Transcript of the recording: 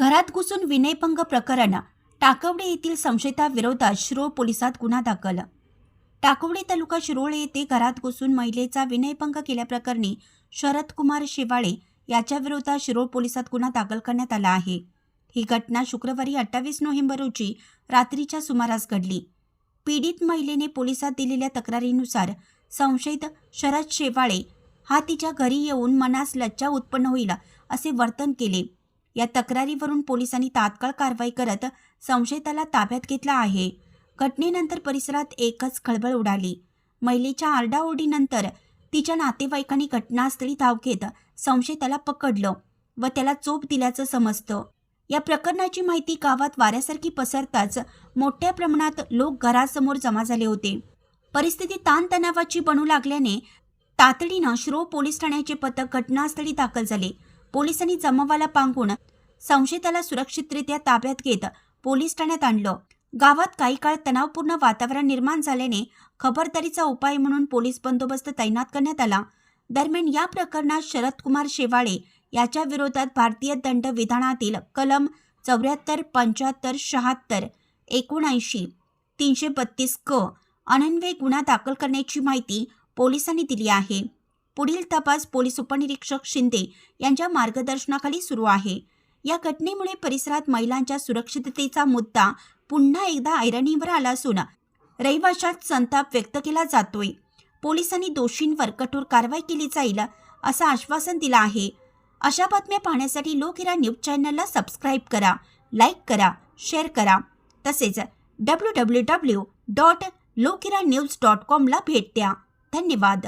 घरात घुसून विनयभंग प्रकरण टाकवडे येथील संशयिताविरोधात शिरोळ पोलिसात गुन्हा दाखल. टाकवडे तालुका शिरोळ येथे घरात घुसून महिलेचा विनयभंग केल्याप्रकरणी शरदकुमार शेवाळे याच्याविरोधात शिरोळ पोलिसात गुन्हा दाखल करण्यात आला आहे. ही घटना शुक्रवारी अठ्ठावीस नोव्हेंबर रोजी रात्रीच्या सुमारास घडली. पीडित महिलेने पोलिसात दिलेल्या तक्रारीनुसार संशयित शरद शेवाळे हा तिच्या घरी येऊन मनास लज्जा उत्पन्न होईल असे वर्तन केले. या तक्रारीवरून पोलिसांनी तात्काळ कारवाई करत संशयिताला ताब्यात घेतला आहे. घटनेनंतर परिसरात एकच खळबळ उडाली. महिलेच्या आरडाओरडीनंतर तिच्या नातेवाईकांनी घटनास्थळी धाव घेत संशयिताला पकडलं व त्याला चोप दिल्याचं समजतं. या प्रकरणाची माहिती गावात वाऱ्यासारखी पसरताच मोठ्या प्रमाणात लोक घरासमोर जमा झाले होते. परिस्थिती ताणतणावाची बनू लागल्याने तातडीनं श्रो पोलीस ठाण्याचे पथक घटनास्थळी दाखल झाले. पोलिसांनी जमावाला पांगून संशयिताला सुरक्षितरित्या ताब्यात घेत पोलीस ठाण्यात आणलं. गावात काही काळ तणावपूर्ण वातावरण निर्माण झाल्याने खबरदारीचा उपाय म्हणून पोलीस बंदोबस्त तैनात करण्यात आला. दरम्यान या प्रकरणात शरद कुमार शेवाळे याच्या विरोधात भारतीय दंड विधानातील कलम चौऱ्याहत्तर पंच्याहत्तर शहात्तर एकोणऐंशी तीनशे बत्तीस क अनन्वय गुन्हा दाखल करण्याची माहिती पोलिसांनी दिली आहे. पुढील तपास पोलीस उपनिरीक्षक शिंदे यांच्या मार्गदर्शनाखाली सुरू आहे. या घटनेमुळे परिसरात महिलांच्या सुरक्षिततेचा मुद्दा पुन्हा एकदा ऐरणीवर आला असून रहिवाशात संताप व्यक्त केला जातोय. पोलिसांनी दोषींवर कठोर कारवाई केली जाईल असं आश्वासन दिलं आहे. अशा बातम्या पाहण्यासाठी लोकहिरा न्यूज चॅनलला सबस्क्राईब करा लाईक करा शेअर करा. तसेच W W W dot Lokira news dot कॉमला भेट द्या. धन्यवाद.